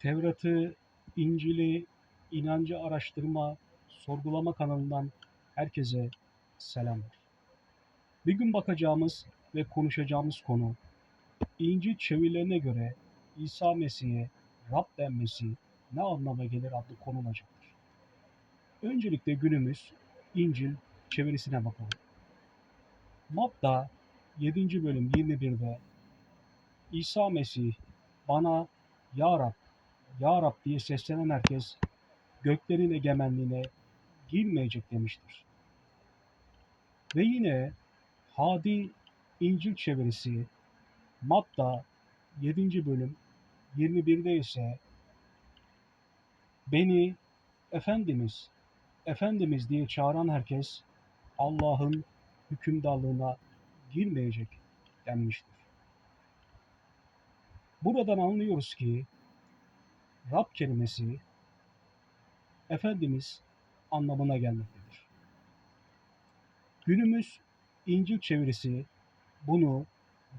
Tevrat'ı, İncil'i, inancı araştırma, sorgulama kanalından herkese selamlar. Bir gün bakacağımız ve konuşacağımız konu İncil çevirilerine göre İsa Mesih'e Rab denmesi ne anlama gelir adlı konu olacaktır. Öncelikle günümüz İncil çevirisine bakalım. Matta 7. bölüm 21'de İsa Mesih bana Ya Rab, Ya Rab diye seslenen herkes göklerin egemenliğine girmeyecek demiştir. Ve yine Hadi İncil çevirisi Matta 7. bölüm 21'de ise beni Efendimiz, Efendimiz diye çağıran herkes Allah'ın hükümdarlığına girmeyecek denmiştir. Buradan anlıyoruz ki Rab kelimesi Efendimiz anlamına gelmektedir. Günümüz İncil çevirisi bunu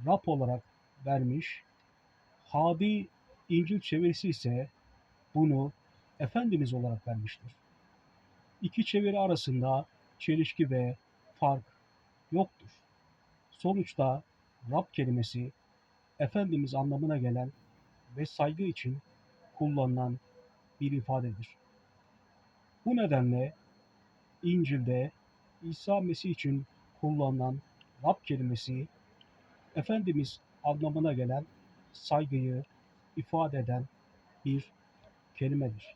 Rab olarak vermiş, Hadi İncil çevirisi ise bunu Efendimiz olarak vermiştir. İki çeviri arasında çelişki ve fark yoktur. Sonuçta Rab kelimesi Efendimiz anlamına gelen ve saygı için kullanılan bir ifadedir. Bu nedenle İncil'de İsa Mesih için kullanılan Rab kelimesi Efendimiz anlamına gelen saygıyı ifade eden bir kelimedir.